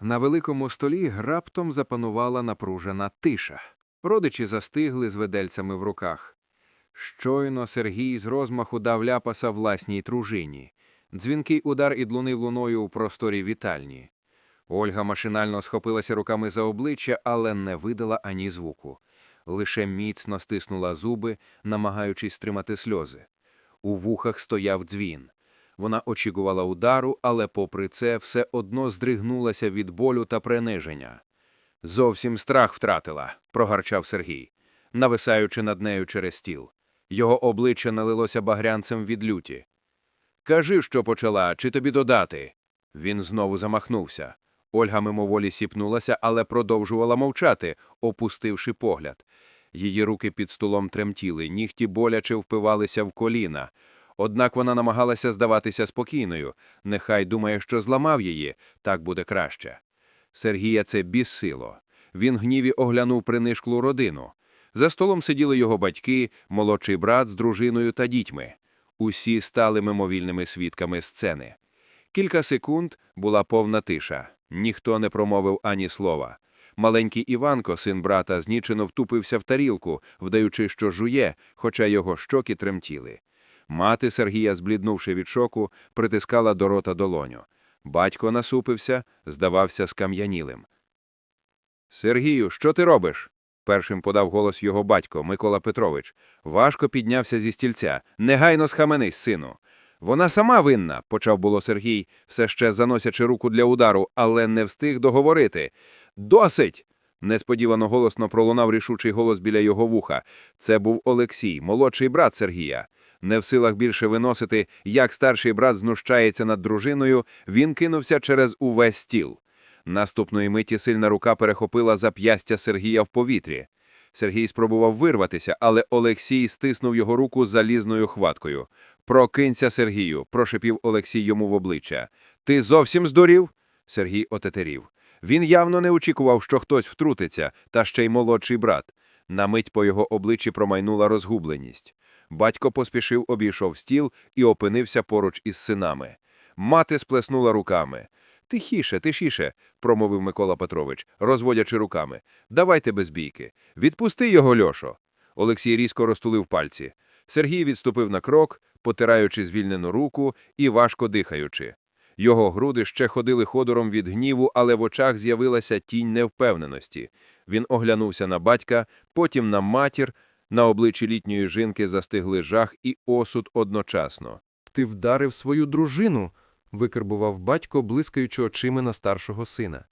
На великому столі раптом запанувала напружена тиша. Родичі застигли з ведельцями в руках. Щойно Сергій з розмаху дав ляпаса власній тружині. Дзвінкий удар ідлунив луною у просторі вітальні. Ольга машинально схопилася руками за обличчя, але не видала ані звуку. Лише міцно стиснула зуби, намагаючись стримати сльози. У вухах стояв дзвін. Вона очікувала удару, але попри це все одно здригнулася від болю та приниження. Зовсім страх втратила, прогарчав Сергій, нависаючи над нею через стіл. Його обличчя налилося багрянцем від люті. Кажи, що почала, чи тобі додати? Він знову замахнувся. Ольга мимоволі сіпнулася, але продовжувала мовчати, опустивши погляд. Її руки під столом тремтіли, нігті боляче впивалися в коліна. Однак вона намагалася здаватися спокійною. Нехай думає, що зламав її, так буде краще. Сергія це бісило. Він гніві оглянув принишклу родину. За столом сиділи його батьки, молодший брат з дружиною та дітьми. Усі стали мимовільними свідками сцени. Кілька секунд була повна тиша. Ніхто не промовив ані слова. Маленький Іванко, син брата, знічено втупився в тарілку, вдаючи, що жує, хоча його щоки тремтіли. Мати Сергія, збліднувши від шоку, притискала до рота долоню. Батько насупився, здавався скам'янілим. Сергію, що ти робиш? першим подав голос його батько Микола Петрович. Важко піднявся зі стільця. Негайно схаменись, сину. Вона сама винна, почав було Сергій, все ще заносячи руку для удару, але не встиг договорити. Досить! Несподівано голосно пролунав рішучий голос біля його вуха. Це був Олексій, молодший брат Сергія. Не в силах більше виносити, як старший брат знущається над дружиною, він кинувся через увесь стіл. Наступної миті сильна рука перехопила зап'ястя Сергія в повітрі. Сергій спробував вирватися, але Олексій стиснув його руку залізною хваткою. Прокинься, Сергію, прошепів Олексій йому в обличчя. Ти зовсім здурів? Сергій отетерів. Він явно не очікував, що хтось втрутиться, та ще й молодший брат. На мить по його обличчі промайнула розгубленість. Батько поспішив обійшов стіл і опинився поруч із синами. Мати сплеснула руками. Тихіше, тихіше, промовив Микола Петрович, розводячи руками. Давайте без бійки. Відпусти його, Льошо. Олексій різко розтулив пальці. Сергій відступив на крок, потираючи звільнену руку і важко дихаючи. Його груди ще ходили ходором від гніву, але в очах з'явилася тінь невпевненості. Він оглянувся на батька, потім на матір. На обличчі літньої жінки застигли жах і осуд одночасно. Ти вдарив свою дружину, викарбував батько, блискаючи очима на старшого сина.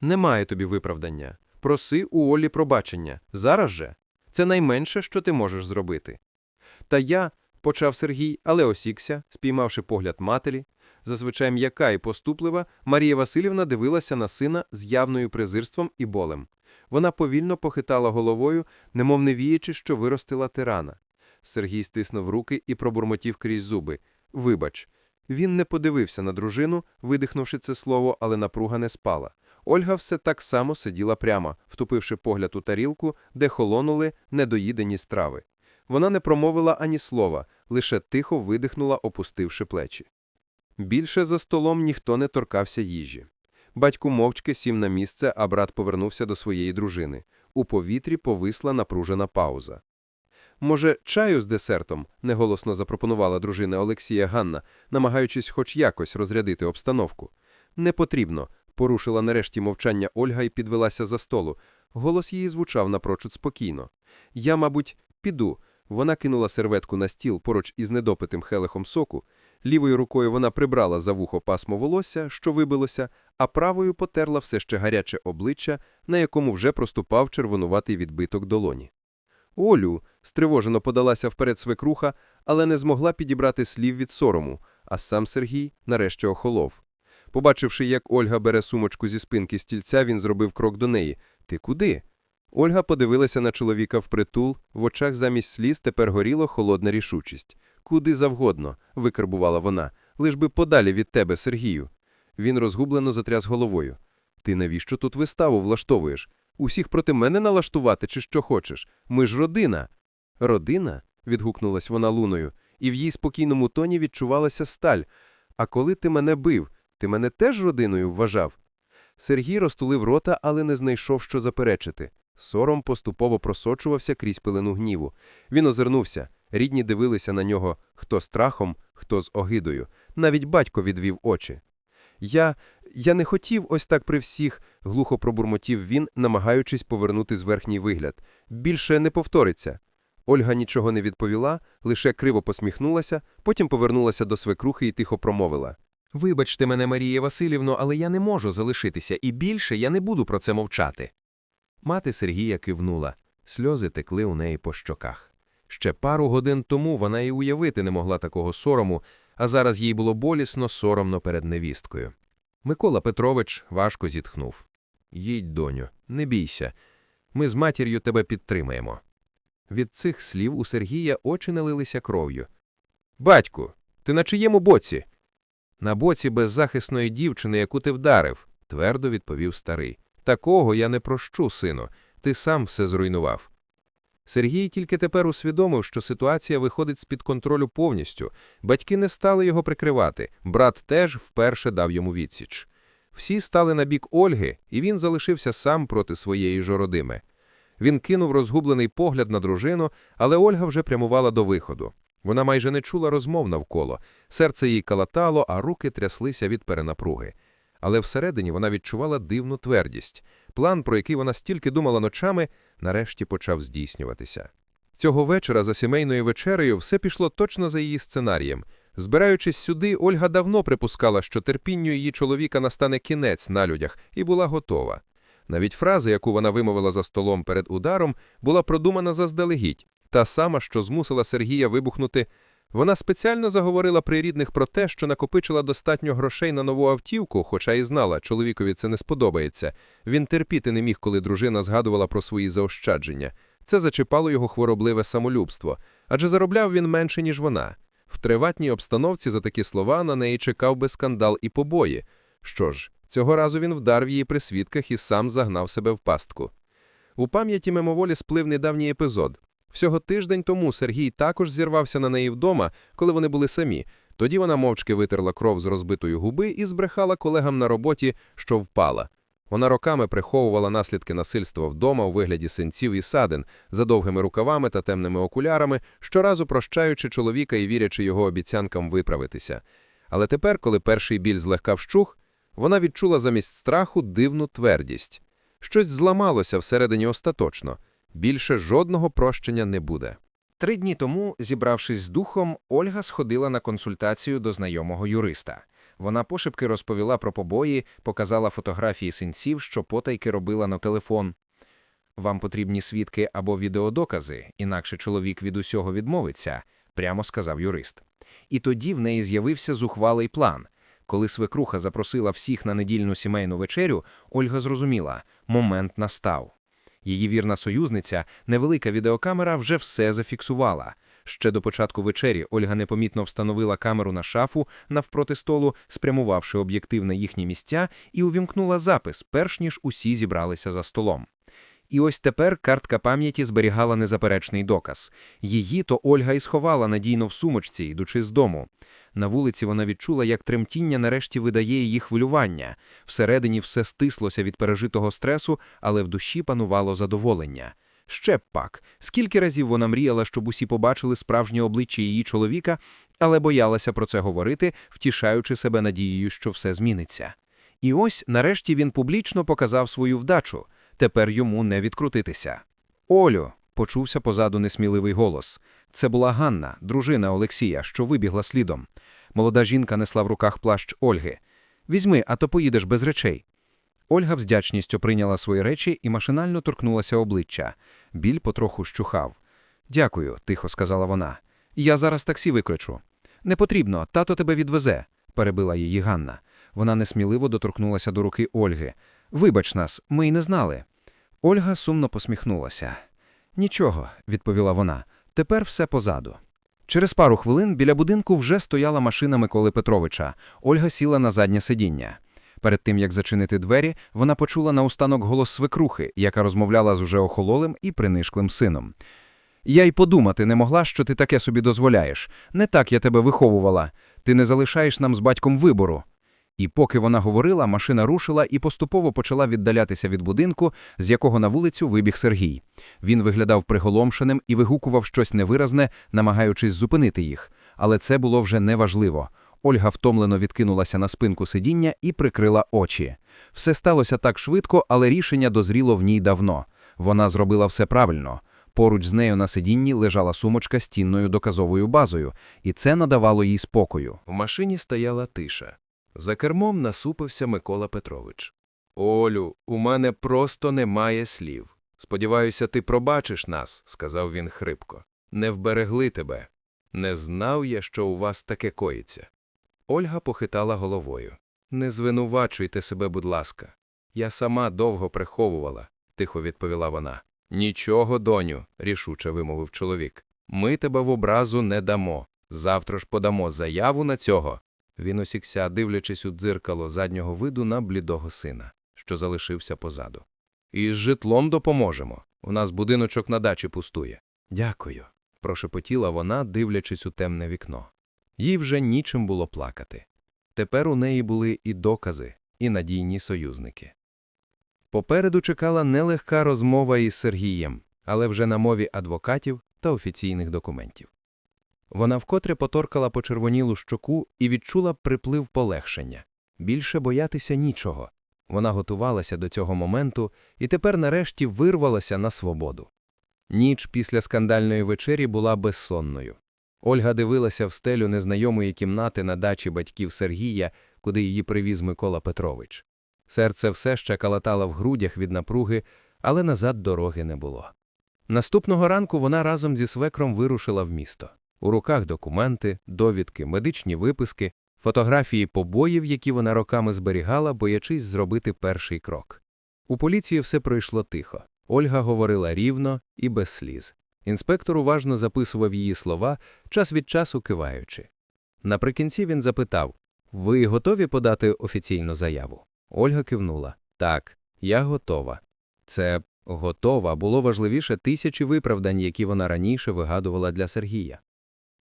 Немає тобі виправдання. Проси у Олі пробачення. Зараз же. Це найменше, що ти можеш зробити. Та я, почав Сергій, але осікся, спіймавши погляд матері. Зазвичай м'яка і поступлива, Марія Васильівна дивилася на сина з явною презирством і болем. Вона повільно похитала головою, немов не віючи, що виростила тирана. Сергій стиснув руки і пробурмотів крізь зуби. Вибач. Він не подивився на дружину, видихнувши це слово, але напруга не спала. Ольга все так само сиділа прямо, втупивши погляд у тарілку, де холонули недоїдені страви. Вона не промовила ані слова, лише тихо видихнула, опустивши плечі. Більше за столом ніхто не торкався їжі. Батько мовчки сів на місце, а брат повернувся до своєї дружини. У повітрі повисла напружена пауза. Може, чаю з десертом? неголосно запропонувала дружина Олексія Ганна, намагаючись хоч якось розрядити обстановку. Не потрібно, порушила нарешті мовчання Ольга і підвелася за столу. Голос її звучав напрочуд спокійно. Я, мабуть, піду. Вона кинула серветку на стіл поруч із недопитим хелехом соку. Лівою рукою вона прибрала за вухо пасмо волосся, що вибилося, а правою потерла все ще гаряче обличчя, на якому вже проступав червонуватий відбиток долоні. Олю, стривожено подалася вперед свекруха, але не змогла підібрати слів від сорому, а сам Сергій нарешті охолов. Побачивши, як Ольга бере сумочку зі спинки стільця, він зробив крок до неї. Ти куди? Ольга подивилася на чоловіка впритул, в очах замість сліз тепер горіло холодна рішучість. Куди завгодно, викарбувала вона, лиш би подалі від тебе, Сергію. Він розгублено затряс головою. Ти навіщо тут виставу влаштовуєш? Усіх проти мене налаштувати чи що хочеш? Ми ж родина. Родина? відгукнулась вона луною, і в її спокійному тоні відчувалася сталь. А коли ти мене бив, ти мене теж родиною вважав? Сергій розтулив рота, але не знайшов, що заперечити. Сором поступово просочувався крізь пелену гніву. Він озирнувся. Рідні дивилися на нього хто страхом, хто з огидою. Навіть батько відвів очі. Я. я не хотів ось так при всіх, глухо пробурмотів він, намагаючись повернути зверхній вигляд. Більше не повториться. Ольга нічого не відповіла, лише криво посміхнулася, потім повернулася до свекрухи і тихо промовила. Вибачте мене, Марія Васильівно, але я не можу залишитися, і більше я не буду про це мовчати. Мати Сергія кивнула. Сльози текли у неї по щоках. Ще пару годин тому вона і уявити не могла такого сорому, а зараз їй було болісно соромно перед невісткою. Микола Петрович важко зітхнув. Їдь, доню, не бійся. Ми з матір'ю тебе підтримаємо. Від цих слів у Сергія очі налилися кров'ю. Батьку, ти на чиєму боці? На боці беззахисної дівчини, яку ти вдарив, твердо відповів старий. Такого я не прощу, сину. Ти сам все зруйнував. Сергій тільки тепер усвідомив, що ситуація виходить з-під контролю повністю. Батьки не стали його прикривати, брат теж вперше дав йому відсіч. Всі стали на бік Ольги, і він залишився сам проти своєї жородими. Він кинув розгублений погляд на дружину, але Ольга вже прямувала до виходу. Вона майже не чула розмов навколо, серце їй калатало, а руки тряслися від перенапруги. Але всередині вона відчувала дивну твердість. План, про який вона стільки думала ночами, нарешті почав здійснюватися. Цього вечора за сімейною вечерею все пішло точно за її сценарієм. Збираючись сюди, Ольга давно припускала, що терпінню її чоловіка настане кінець на людях, і була готова. Навіть фраза, яку вона вимовила за столом перед ударом, була продумана заздалегідь, та сама, що змусила Сергія вибухнути. Вона спеціально заговорила при рідних про те, що накопичила достатньо грошей на нову автівку, хоча і знала, чоловікові це не сподобається. Він терпіти не міг, коли дружина згадувала про свої заощадження. Це зачіпало його хворобливе самолюбство, адже заробляв він менше, ніж вона. В триватній обстановці за такі слова на неї чекав би скандал і побої. Що ж, цього разу він вдарив її при свідках і сам загнав себе в пастку. У пам'яті мимоволі сплив недавній епізод. Всього тиждень тому Сергій також зірвався на неї вдома, коли вони були самі. Тоді вона мовчки витерла кров з розбитої губи і збрехала колегам на роботі, що впала. Вона роками приховувала наслідки насильства вдома у вигляді синців і садин, за довгими рукавами та темними окулярами, щоразу прощаючи чоловіка і вірячи його обіцянкам виправитися. Але тепер, коли перший біль злегка вщух, вона відчула замість страху дивну твердість. Щось зламалося всередині остаточно. Більше жодного прощення не буде. Три дні тому, зібравшись з духом, Ольга сходила на консультацію до знайомого юриста. Вона пошепки розповіла про побої, показала фотографії синців, що потайки робила на телефон. Вам потрібні свідки або відеодокази, інакше чоловік від усього відмовиться, прямо сказав юрист. І тоді в неї з'явився зухвалий план. Коли свекруха запросила всіх на недільну сімейну вечерю, Ольга зрозуміла – момент настав. Її вірна союзниця, невелика відеокамера, вже все зафіксувала. Ще до початку вечері Ольга непомітно встановила камеру на шафу навпроти столу, спрямувавши об'єктив на їхні місця, і увімкнула запис, перш ніж усі зібралися за столом. І ось тепер картка пам'яті зберігала незаперечний доказ. Її то Ольга і сховала надійно в сумочці, йдучи з дому. На вулиці вона відчула, як тремтіння нарешті видає її хвилювання. Всередині все стислося від пережитого стресу, але в душі панувало задоволення. Ще б пак, скільки разів вона мріяла, щоб усі побачили справжнє обличчя її чоловіка, але боялася про це говорити, втішаючи себе надією, що все зміниться. І ось, нарешті, він публічно показав свою вдачу. Тепер йому не відкрутитися. Олю, почувся позаду несміливий голос. Це була Ганна, дружина Олексія, що вибігла слідом. Молода жінка несла в руках плащ Ольги. Візьми, а то поїдеш без речей. Ольга з вдячністю прийняла свої речі і машинально торкнулася обличчя. Біль потроху щухав. Дякую, тихо сказала вона. Я зараз таксі викличу. Не потрібно, тато тебе відвезе, перебила її Ганна. Вона несміливо доторкнулася до руки Ольги. Вибач нас, ми й не знали. Ольга сумно посміхнулася. Нічого, відповіла вона. Тепер все позаду. Через пару хвилин біля будинку вже стояла машина Миколи Петровича. Ольга сіла на заднє сидіння. Перед тим, як зачинити двері, вона почула наостанок голос свекрухи, яка розмовляла з уже охололим і принишклим сином. Я й подумати не могла, що ти таке собі дозволяєш. Не так я тебе виховувала. Ти не залишаєш нам з батьком вибору. І поки вона говорила, машина рушила і поступово почала віддалятися від будинку, з якого на вулицю вибіг Сергій. Він виглядав приголомшеним і вигукував щось невиразне, намагаючись зупинити їх. Але це було вже неважливо. Ольга втомлено відкинулася на спинку сидіння і прикрила очі. Все сталося так швидко, але рішення дозріло в ній давно. Вона зробила все правильно. Поруч з нею на сидінні лежала сумочка з цінною доказовою базою, і це надавало їй спокою. В машині стояла тиша. За кермом насупився Микола Петрович. Олю, у мене просто немає слів. Сподіваюся, ти пробачиш нас, сказав він хрипко. Не вберегли тебе. Не знав я, що у вас таке коїться. Ольга похитала головою. Не звинувачуйте себе, будь ласка. Я сама довго приховувала, тихо відповіла вона. Нічого, доню, рішуче вимовив чоловік. Ми тебе в образу не дамо. Завтра ж подамо заяву на цього. Він осікся, дивлячись у дзеркало заднього виду на блідого сина, що залишився позаду. І з житлом допоможемо. У нас будиночок на дачі пустує. Дякую, прошепотіла вона, дивлячись у темне вікно. Їй вже нічим було плакати. Тепер у неї були і докази, і надійні союзники. Попереду чекала нелегка розмова із Сергієм, але вже на мові адвокатів та офіційних документів. Вона вкотре поторкала почервонілу щоку і відчула приплив полегшення. Більше боятися нічого. Вона готувалася до цього моменту і тепер нарешті вирвалася на свободу. Ніч після скандальної вечері була безсонною. Ольга дивилася в стелю незнайомої кімнати на дачі батьків Сергія, куди її привіз Микола Петрович. Серце все ще калатало в грудях від напруги, але назад дороги не було. Наступного ранку вона разом зі свекром вирушила в місто. У руках документи, довідки, медичні виписки, фотографії побоїв, які вона роками зберігала, боячись зробити перший крок. У поліції все пройшло тихо. Ольга говорила рівно і без сліз. Інспектор уважно записував її слова, час від часу киваючи. Наприкінці він запитав Ви готові подати офіційну заяву? Ольга кивнула. Так, я готова. Це готова було важливіше тисячі виправдань, які вона раніше вигадувала для Сергія.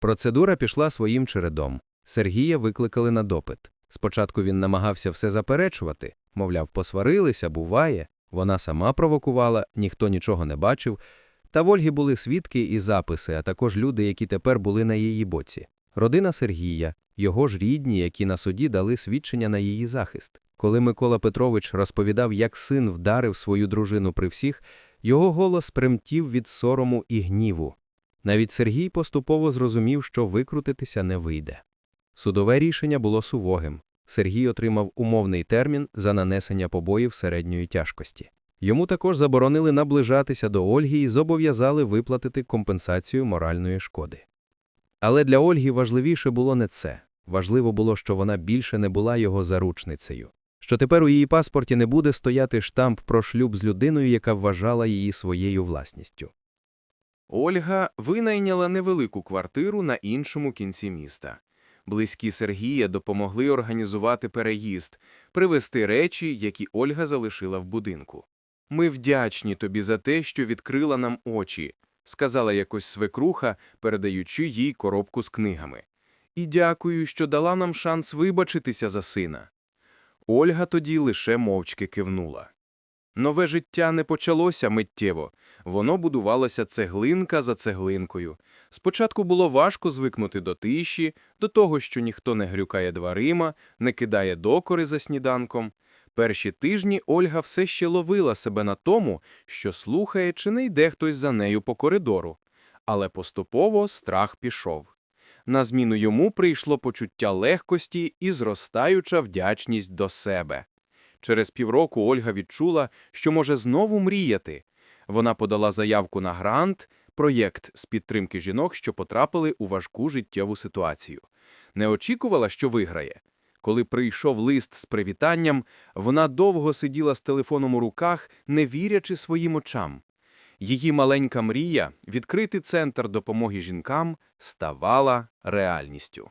Процедура пішла своїм чередом. Сергія викликали на допит. Спочатку він намагався все заперечувати, мовляв, посварилися, буває. Вона сама провокувала, ніхто нічого не бачив. Та в Ольги були свідки і записи, а також люди, які тепер були на її боці. Родина Сергія, його ж рідні, які на суді дали свідчення на її захист. Коли Микола Петрович розповідав, як син вдарив свою дружину при всіх, його голос примтів від сорому і гніву. Навіть Сергій поступово зрозумів, що викрутитися не вийде. Судове рішення було сувогим. Сергій отримав умовний термін за нанесення побоїв середньої тяжкості. Йому також заборонили наближатися до Ольги і зобов'язали виплатити компенсацію моральної шкоди. Але для Ольги важливіше було не це. Важливо було, що вона більше не була його заручницею, що тепер у її паспорті не буде стояти штамп про шлюб з людиною, яка вважала її своєю власністю. Ольга винайняла невелику квартиру на іншому кінці міста. Близькі Сергія допомогли організувати переїзд, привезти речі, які Ольга залишила в будинку. Ми вдячні тобі за те, що відкрила нам очі, сказала якось свекруха, передаючи їй коробку з книгами. І дякую, що дала нам шанс вибачитися за сина. Ольга тоді лише мовчки кивнула. Нове життя не почалося миттєво, воно будувалося цеглинка за цеглинкою. Спочатку було важко звикнути до тиші, до того, що ніхто не грюкає дверима, не кидає докори за сніданком. Перші тижні Ольга все ще ловила себе на тому, що слухає, чи не йде хтось за нею по коридору. Але поступово страх пішов. На зміну йому прийшло почуття легкості і зростаюча вдячність до себе. Через півроку Ольга відчула, що може знову мріяти. Вона подала заявку на грант, проєкт з підтримки жінок, що потрапили у важку життєву ситуацію. Не очікувала, що виграє. Коли прийшов лист з привітанням, вона довго сиділа з телефоном у руках, не вірячи своїм очам. Її маленька мрія відкрити центр допомоги жінкам ставала реальністю.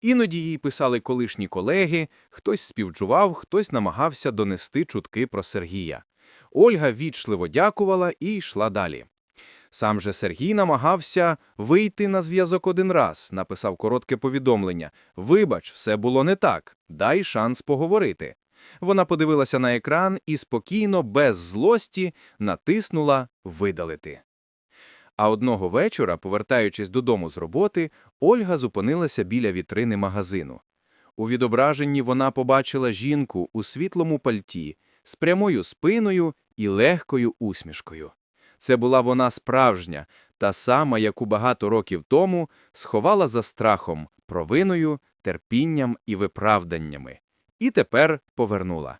Іноді їй писали колишні колеги, хтось співчував, хтось намагався донести чутки про Сергія. Ольга вічливо дякувала і йшла далі. Сам же Сергій намагався вийти на зв'язок один раз, написав коротке повідомлення. Вибач, все було не так. Дай шанс поговорити. Вона подивилася на екран і спокійно, без злості, натиснула «Видалити». А одного вечора, повертаючись додому з роботи, Ольга зупинилася біля вітрини магазину. У відображенні вона побачила жінку у світлому пальті з прямою спиною і легкою усмішкою. Це була вона справжня, та сама, яку багато років тому сховала за страхом, провиною, терпінням і виправданнями. І тепер повернула.